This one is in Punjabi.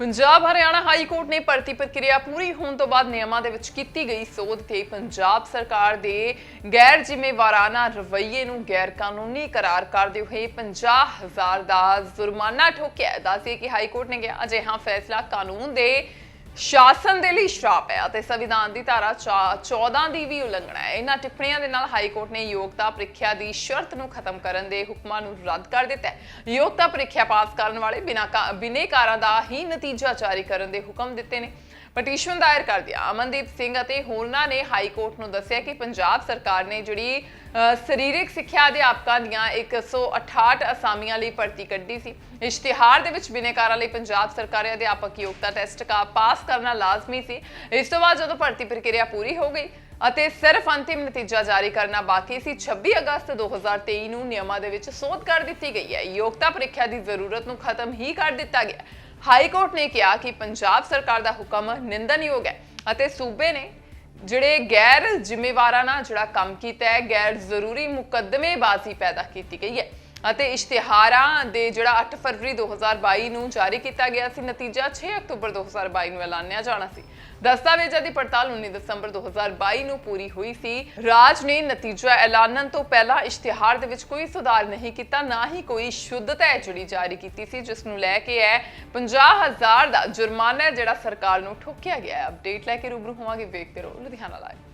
ਪੰਜਾਬ ਹਰਿਆਣਾ ਹਾਈ ਕੋਰਟ ਨੇ ਭਰਤੀ ਪ੍ਰਕਿਰਿਆ ਪੂਰੀ ਹੋਣ ਤੋਂ ਬਾਅਦ ਨਿਯਮਾਂ ਦੇ ਵਿੱਚ ਕੀਤੀ ਗਈ ਸੋਧ ਤੇ ਪੰਜਾਬ ਸਰਕਾਰ ਦੇ ਗੈਰ ਜ਼ਿੰਮੇਵਾਰਾਨਾ ਰਵੱਈਏ ਨੂੰ ਗੈਰ ਕਾਨੂੰਨੀ ਕਰਾਰ ਕਰਦੇ ਹੋਏ 50000 ਦਾ ਜੁਰਮਾਨਾ ਠੋਕਿਆ ਹੈ। ਕਿ ਹਾਈ ਕੋਰਟ ਨੇ ਕਿਹਾ, ਅਜਿਹਾ ਫੈਸਲਾ ਕਾਨੂੰਨ ਦੇ ਸ਼ਾਸਨ ਦੇ ਲਈ ਸ਼ਰਾਪ ਹੈ ਅਤੇ ਸੰਵਿਧਾਨ ਦੀ ਧਾਰਾ ਚਾ- 14 ਦੀ ਵੀ ਉਲੰਘਣਾ ਹੈ। ਇਹਨਾਂ ਟਿੱਪਣੀਆਂ ਦੇ ਨਾਲ ਹਾਈ ਕੋਰਟ ਨੇ ਯੋਗਤਾ ਪ੍ਰੀਖਿਆ ਦੀ ਸ਼ਰਤ ਨੂੰ ਖਤਮ ਕਰਨ ਦੇ ਹੁਕਮਾਂ ਨੂੰ ਰੱਦ ਕਰ ਦਿੱਤਾ ਹੈ। ਯੋਗਤਾ ਪ੍ਰੀਖਿਆ ਪਾਸ ਕਰਨ ਵਾਲੇ ਬਿਨਾਂ ਕਾ- ਬਿਨੇਕਾਰਾਂ ਦਾ ਹੀ ਨਤੀਜਾ ਜਾਰੀ ਕਰਨ ਦੇ ਹੁਕਮ ਦਿੱਤੇ ਨੇ। ਪਟੀਸ਼ਨ ਦਾਇਰ ਕਰਦਿਆਂ ਅਮਨਦੀਪ ਸਿੰਘ ਅਤੇ ਹੋਰਨਾਂ ਨੇ ਹਾਈ ਕੋਰਟ ਨੂੰ ਦੱਸਿਆ ਕਿ ਪੰਜਾਬ ਸਰਕਾਰ ਨੇ ਜਿਹੜੀ ਸਰੀਰਕ ਸਿੱਖਿਆ ਅਧਿਆਪਕਾਂ ਦੀਆਂ 168 ਅਸਾਮੀਆਂ ਲਈ ਭਰਤੀ ਕੱਢੀ ਸੀ। ਇਸ਼ਤਿਹਾਰ ਦੇ ਵਿੱਚ ਬਿਨੇਕਾਰਾਂ ਲਈ ਪੰਜਾਬ ਸਰਕਾਰੀ ਅਧਿਆਪਕ ਯੋਗਤਾ ਟੈਸਟ ਕਾ ਪਾਸ ਕਰਨਾ ਲਾਜ਼ਮੀ ਸੀ। ਇਸ ਤੋਂ ਬਾਅਦ ਜਦੋਂ ਭਰਤੀ ਪ੍ਰਕਿਰਿਆ ਪੂਰੀ ਹੋ ਗਈ ਅਤੇ ਸਿਰਫ ਅੰਤਿਮ ਨਤੀਜਾ ਜਾਰੀ ਕਰਨਾ ਬਾਕੀ ਸੀ 26 ਅਗਸਤ 2023 ਨੂੰ ਨਿਯਮਾਂ ਦੇ ਵਿੱਚ ਸੋਧ ਕਰ ਦਿੱਤੀ ਗਈ ਹੈ। ਯੋਗਤਾ ਪ੍ਰੀਖਿਆ ਦੀ ਜ਼ਰੂਰਤ ਨੂੰ ਖਤਮ ਹੀ ਕਰ ਦਿੱਤਾ ਗਿਆ। ਹਾਈ ਕੋਰਟ ਨੇ ਕਿਹਾ ਕਿ ਪੰਜਾਬ ਸਰਕਾਰ ਦਾ ਹੁਕਮ ਨਿੰਦਣਯੋਗ ਹੈ ਅਤੇ ਸੂਬੇ ਨੇ ਜਿਹੜੇ ਗੈਰ ਜ਼ਿੰਮੇਵਾਰਾਨਾ ਜਿਹੜਾ ਕੰਮ ਕੀਤਾ ਹੈ, ਗੈਰ ਜ਼ਰੂਰੀ ਮੁਕੱਦਮੇਬਾਜ਼ੀ ਪੈਦਾ ਕੀਤੀ ਗਈ ਹੈ। ਅਤੇ ਇਸ਼ਤਿਹਾਰਾਂ ਦੇ ਜਿਹੜਾ 8 ਫਰਵਰੀ 2022 ਨੂੰ ਜਾਰੀ ਕੀਤਾ ਗਿਆ ਸੀ, ਨਤੀਜਾ 6 ਅਕਤੂਬਰ 2022 ਨੂੰ ਐਲਾਨਿਆ ਜਾਣਾ ਸੀ। ਦਸਤਾਵੇਜ਼ਾਂ ਦੀ ਪੜਤਾਲ 19 ਦਸੰਬਰ 2022 ਨੂੰ ਪੂਰੀ ਹੋਈ ਸੀ। ਰਾਜ ਨੇ ਨਤੀਜਾ ਐਲਾਨਣ ਤੋਂ ਪਹਿਲਾਂ ਇਸ਼ਤਿਹਾਰ ਦੇ ਵਿੱਚ ਕੋਈ ਸੁਧਾਰ ਨਹੀਂ ਕੀਤਾ, ਨਾ ਹੀ ਕੋਈ ਸ਼ੁੱਧਤਾ ਹੈ ਜਿਹੜੀ ਜਾਰੀ ਕੀਤੀ ਸੀ, ਜਿਸ ਨੂੰ ਲੈ ਕੇ ਹੈ 50000 ਦਾ ਜੁਰਮਾਨਾ ਜਿਹੜਾ ਸਰਕਾਰ ਨੂੰ ਠੋਕਿਆ ਗਿਆ ਹੈ। ਅਪਡੇਟ ਲੈ ਕੇ ਰੂਬਰੂ ਹੋਵਾਂਗੇ ਵੇਖਦੇ ਰਹੋ ਲੁਧਿਆਣਾ ਲਾਈਵ।